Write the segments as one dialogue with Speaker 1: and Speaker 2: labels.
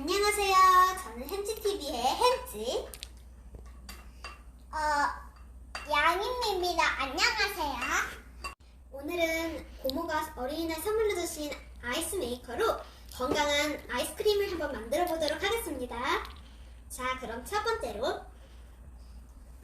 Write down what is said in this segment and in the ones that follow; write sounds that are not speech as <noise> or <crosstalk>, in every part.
Speaker 1: 안녕하세요. 저는 햄찌TV의 햄찌.
Speaker 2: 어, 양임입니다. 안녕하세요.
Speaker 1: 오늘은 고모가 어린이날 선물로 주신 아이스 메이커로 건강한 아이스크림을 한번 만들어 보도록 하겠습니다. 자, 그럼 첫 번째로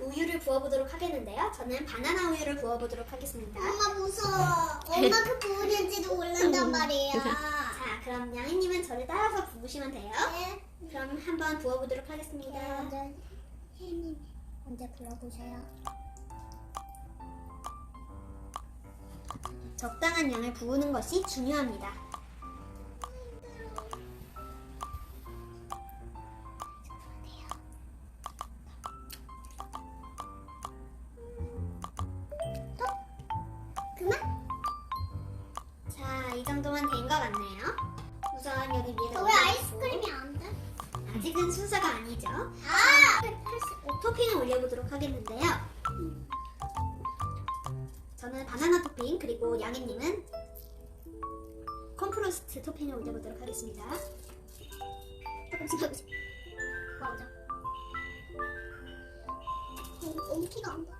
Speaker 1: 우유를 부어보도록 하겠는데요. 저는 바나나 우유를 부어보도록 하겠습니다.
Speaker 2: 엄마 무서워. 엄마 그 부은인지도 모른단 말이야. <laughs>
Speaker 1: 자, 그럼 양이님은 저를 따라서 부으시면 돼요.
Speaker 2: 네.
Speaker 1: 그럼 한번 부어보도록 하겠습니다.
Speaker 2: 먼저 혜님 먼저 불러보세요.
Speaker 1: 적당한 양을 부으는 것이 중요합니다.
Speaker 2: 그만?
Speaker 1: 자, 이 정도면 된 것 같네요. 우선 여기 위에다
Speaker 2: 왜 아이스크림이 안 돼?
Speaker 1: 아직은 순서가 아니죠.
Speaker 2: 아!
Speaker 1: 토핑을 올려보도록 하겠는데요. 저는 바나나 토핑 그리고 양이님은 콤프로스트 토핑을 올려보도록 하겠습니다. 조금씩 조금씩.
Speaker 2: 맞아. 어, 너무 티가 안 나.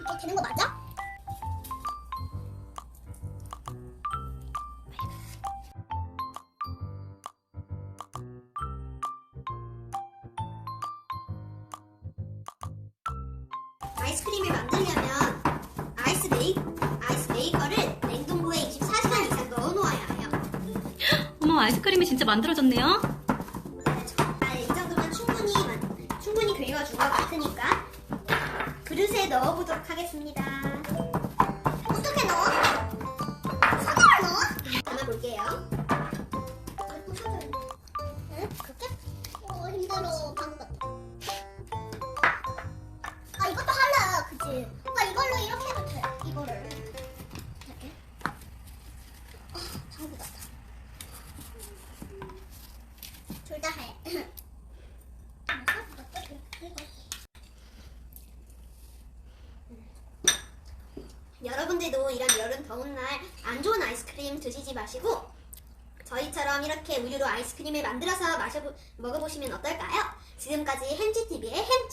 Speaker 2: 이게 되는 거 맞아?
Speaker 1: 아이스크림이
Speaker 3: 진짜 만들어졌네요.
Speaker 1: 아, 이 정도면 충분히 만- 충분히 그려준 것 같으니까 그릇에 넣어보도록 하겠습니다. 여러분들도 이런 여름 더운 날 안 좋은 아이스크림 드시지 마시고 저희처럼 이렇게 우유로 아이스크림을 만들어서 마셔 먹어보시면 어떨까요? 지금까지 햄찌 TV의 햄